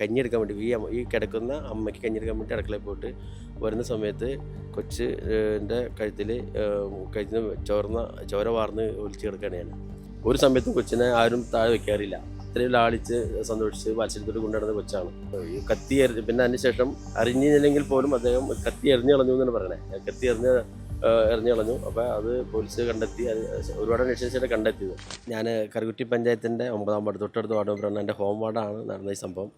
കഞ്ഞിയെടുക്കാൻ വേണ്ടി ഈ ഈ കിടക്കുന്ന അമ്മയ്ക്ക് കഞ്ഞിയെടുക്കാൻ വേണ്ടി അടുക്കളയിൽ പോയിട്ട് വരുന്ന സമയത്ത് കൊച്ച് എന്റെ കഴുത്തിൽ കഴുത്തിന് ചോർന്ന ചോര വാർന്ന് ഒലിച്ച് കിടക്കുകയാണ് ഞാൻ. ഒരു സമയത്തും കൊച്ചിനെ ആരും താഴെ വെക്കാറില്ല. അത്രയും ലാളിച്ച് സന്തോഷിച്ച് വാത്സല്യത്തോട് കൊണ്ടുനടന്ന കൊച്ചാണ്. ഈ കത്തി എറി പിന്നെ അതിന് ശേഷം അറിഞ്ഞില്ലെങ്കിൽ പോലും അദ്ദേഹം കത്തി എറിഞ്ഞ് കളഞ്ഞു എന്നാണ് പറയണേ. കത്തി എറിഞ്ഞ് എറിഞ്ഞ് എറിഞ്ഞു കളഞ്ഞു. അപ്പോൾ അത് പോലീസ് കണ്ടെത്തി അത് ഒരുപാട് അന്വേഷിച്ചിട്ട് കണ്ടെത്തിയത്. ഞാൻ കറുകുറ്റി പഞ്ചായത്തിന്റെ ഒമ്പതാം വാർഡ് തൊട്ടടുത്ത വാർഡ് മെമ്പറാണ്. എന്റെ ഹോം വാർഡാണ് നടന്ന ഈ സംഭവം.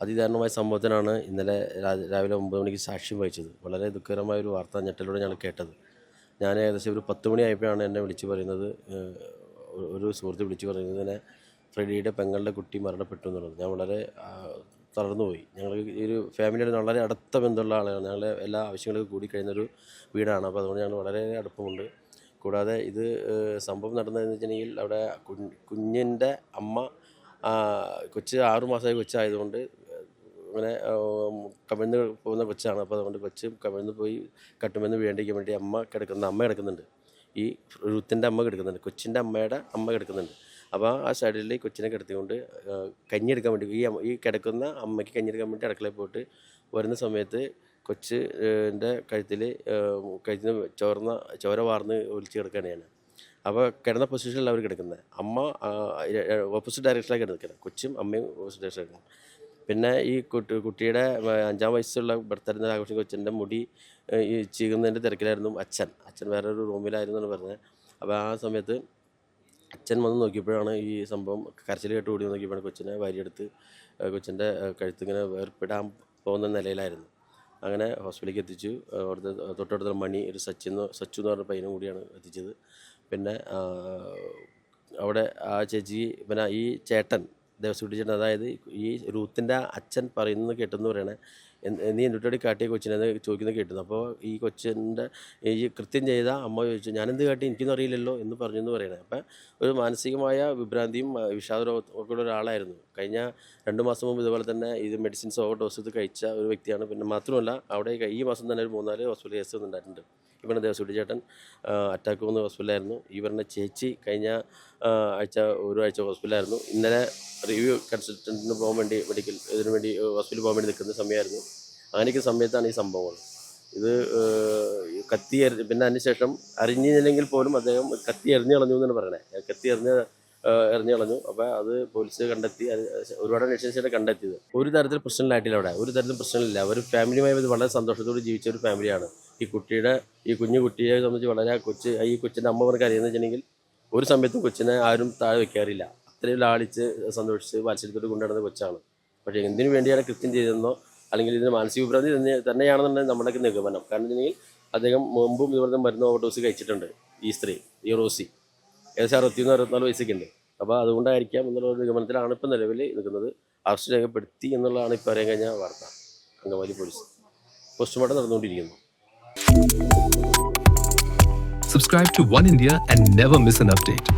അതിദാരുണമായ സംഭവത്തിനാണ് ഇന്നലെ രാവിലെ ഒമ്പത് മണിക്ക് സാക്ഷ്യം വഹിച്ചത്. വളരെ ദുഃഖകരമായ ഒരു വാർത്ത ഞെട്ടലോടെ ഞങ്ങൾ കേട്ടത്. ഞാൻ ഏകദേശം ഒരു പത്ത് മണിയായപ്പോഴാണ് എന്നെ വിളിച്ച് പറയുന്നത് ഒരു- സുഹൃത്ത് വിളിച്ച് പറയുന്നത് ഇങ്ങനെ ഫ്രെഡിയുടെ പെങ്ങളുടെ കുട്ടി മരണപ്പെട്ടു എന്നുള്ളത്. ഞാൻ വളരെ തളർന്നുപോയി. ഞങ്ങൾ ഈ ഒരു ഫാമിലിയുടെ വളരെ അടുത്ത ബന്ധമുള്ള ആളാണ്. ഞങ്ങളുടെ എല്ലാ ആവശ്യങ്ങളും കൂടി കഴിഞ്ഞൊരു വീടാണ്. അപ്പോൾ അതുകൊണ്ട് ഞങ്ങൾ വളരെ അടുപ്പമുണ്ട്. കൂടാതെ ഇത് സംഭവം നടന്നതെന്ന് വെച്ചിട്ടുണ്ടെങ്കിൽ അവിടെ കുഞ്ഞ് കുഞ്ഞിന്റെ അമ്മ കൊച്ച് ആറുമാസമായി കൊച്ചായതുകൊണ്ട് ഇങ്ങനെ ഉം, കമിഴ്ന്ന് പോകുന്ന കൊച്ചാണ്. അപ്പോൾ അതുകൊണ്ട് കൊച്ച് കമിഴ്ന്ന് പോയി കട്ടുമെന്ന് വേണ്ടിക്കാൻ വേണ്ടി അമ്മ കിടക്കുന്ന അമ്മ കിടക്കുന്നുണ്ട്. ഈ റുത്തിന്റെ അമ്മ കിടക്കുന്നുണ്ട്. കൊച്ചിന്റെ അമ്മയുടെ അമ്മ കിടക്കുന്നുണ്ട്. അപ്പോൾ ആ സൈഡിൽ കൊച്ചിനെ കിടത്തിക്കൊണ്ട് കഞ്ഞി എടുക്കാൻ വേണ്ടി ഈ ഈ കിടക്കുന്ന അമ്മയ്ക്ക് കഞ്ഞി എടുക്കാൻ വേണ്ടി അടുക്കളയിൽ പോയിട്ട് വരുന്ന സമയത്ത് കൊച്ച് എന്റെ കഴുത്തിൽ കഴുത്തിന് ചോർന്ന ചോര വാർന്ന് ഒലിച്ച് കിടക്കുകയാണ് ഞാൻ. അപ്പോൾ കിടന്ന പൊസിഷനിലാണ് അവർ കിടക്കുന്നത്. അമ്മ ഓപ്പോസിറ്റ് ഡയറക്ഷനിലാണ് കിടക്കുന്നത്. കൊച്ചും അമ്മയും ഓപ്പോസിറ്റ് ഡയറക്ഷനിലാണ് പിന്നെ ഈ കുട്ടി കുട്ടിയുടെ അഞ്ചാം വയസ്സുള്ള ബർത്ത്ഡേ ആഘോഷം കൊച്ചിന്റെ മുടി ഈ ചീകുന്നതിന്റെ തിരക്കിലായിരുന്നു അച്ഛൻ. അച്ഛൻ വേറൊരു റൂമിലായിരുന്നു എന്ന് പറഞ്ഞത്. അപ്പോൾ ആ സമയത്ത് അച്ഛൻ വന്ന് നോക്കിയപ്പോഴാണ് ഈ സംഭവം കരച്ചിൽ കേട്ട് ഓടി നോക്കിയപ്പോഴാണ് കൊച്ചിനെ വാരിയെടുത്ത് കൊച്ചിന്റെ കഴുത്തിങ്ങനെ വേർപ്പെടാൻ പോകുന്ന നിലയിലായിരുന്നു. അങ്ങനെ ഹോസ്പിറ്റലിലേക്ക് എത്തിച്ചു. അവിടുത്തെ തൊട്ടടുത്ത മണി ഒരു സച്ചിൻ എന്ന് സച്ചു എന്ന് പറഞ്ഞ പയ്യനും കൂടിയാണ് എത്തിച്ചത്. പിന്നെ അവിടെ ആ ചേച്ചി പിന്നെ ഈ ചേട്ടൻ ദേവസ്വട്ടി ചേട്ടൻ അതായത് ഈ റൂത്തിന്റെ അച്ഛൻ പറയുന്നത് കേട്ടെന്ന് പറയണേ നീ എന്തുട്ടടി കാട്ടിയ കൊച്ചിനെ എന്ന് ചോദിക്കുന്നത് കേട്ടിരുന്നു അപ്പോൾ ഈ കൊച്ചിന്റെ ഈ കൃത്യം ചെയ്ത അമ്മ ചോദിച്ചു ഞാനെന്ത് കാട്ടി? എനിക്കൊന്നും അറിയില്ലല്ലോ എന്ന് പറഞ്ഞു എന്ന് പറയണേ. അപ്പം ഒരു മാനസികമായ വിഭ്രാന്തിയും ഒക്കെ ഉള്ള ഒരാളായിരുന്നു. കഴിഞ്ഞ രണ്ട് മാസം മുമ്പ് ഇതുപോലെ തന്നെ ഇത് മെഡിസിൻസ് ഓവർ ഡോസ് ഇത് കഴിച്ച ഒരു വ്യക്തിയാണ്. പിന്നെ മാത്രമല്ല അവിടെ ഈ മാസം തന്നെ ഒരു മൂന്നാൽ ഹോസ്പിറ്റൽ കേസ് ഉണ്ടായിട്ടുണ്ട് ഇവിടെ ദേവസ്വടി ചേട്ടൻ അറ്റാക്ക് വന്ന ഹോസ്പിറ്റലായിരുന്നു. പറഞ്ഞ ചേച്ചി കഴിഞ്ഞ ആഴ്ച ഒരു ആഴ്ച ഹോസ്പിറ്റലായിരുന്നു. ഇന്നലെ റിവ്യൂ കൺസൾട്ടന്റിന് പോകാൻ വേണ്ടി മെഡിക്കൽ ഇതിനു വേണ്ടി ഹോസ്പിറ്റലിൽ പോകാൻ വേണ്ടി നിൽക്കുന്ന സമയമായിരുന്നു. അങ്ങനെയൊക്കെ സമയത്താണ് ഈ സംഭവങ്ങൾ ഇത് കത്തി എറി പിന്നെ അതിനുശേഷം അറിഞ്ഞില്ലെങ്കിൽ പോലും അദ്ദേഹം കത്തി എറിഞ്ഞു കളഞ്ഞു എന്നാണ് പറയണേ. കത്തി എറിഞ്ഞ് എറിഞ്ഞു കളഞ്ഞു. അപ്പോൾ അത് പോലീസ് കണ്ടെത്തി ഒരുപാട് അന്വേഷിച്ചിട്ട് കണ്ടെത്തിയത്. ഒരു തരത്തിൽ പ്രശ്നമില്ലായിട്ടില്ല അവിടെ. ഒരു തരത്തിലും പ്രശ്നമില്ല. അവർ ഫാമിലിയുമായി വളരെ സന്തോഷത്തോടെ ജീവിച്ച ഒരു ഫാമിലിയാണ്. ഈ കുട്ടിയുടെ ഈ കുഞ്ഞു കുട്ടിയെ സംബന്ധിച്ച് വളരെ കൊച്ച് ഈ കൊച്ചിന്റെ അമ്മ പറഞ്ഞ അറിയുന്നത് വെച്ചിട്ടുണ്ടെങ്കിൽ ഒരു സമയത്തും കൊച്ചിനെ ആരും താഴെ വെക്കാറില്ല. അത്രയും ലാളിച്ച് സന്തോഷിച്ച് വാത്സല്യത്തോട് കൊണ്ടുനടന്ന കൊച്ചാണ്. പക്ഷേ എന്തിനു വേണ്ടിയാണ് കൃത്യം ചെയ്തതെന്നോ അല്ലെങ്കിൽ ഇതിന് മാനസിക വിഭ്രാന്തി തന്നെ തന്നെയാണെന്നുണ്ടെങ്കിൽ നമ്മുടെ നിഗമനം. കാരണം വെച്ചിട്ടുണ്ടെങ്കിൽ അദ്ദേഹം മുമ്പും ഇതുപോലെ മരുന്ന് ഓവർഡോസ് കഴിച്ചിട്ടുണ്ട് ഈ സ്ത്രീ ഈ റോസി. ഏകദേശം അറുപത്തിയൊന്ന് അറുപത്തിനാല് വയസ്സൊക്കെ ഉണ്ട്. അപ്പോൾ അതുകൊണ്ടായിരിക്കാം എന്നുള്ള നിഗമനത്തിലാണ് ഇപ്പോൾ നിലവിൽ നിൽക്കുന്നത്. അറസ്റ്റ് രേഖപ്പെടുത്തി എന്നുള്ളതാണ് ഇപ്പോൾ അറിയാൻ കഴിഞ്ഞ വാർത്ത. അങ്കമാലി പോലീസ് പോസ്റ്റ്മോർട്ടം നടന്നുകൊണ്ടിരിക്കുന്നു. Subscribe to One India and never miss an update.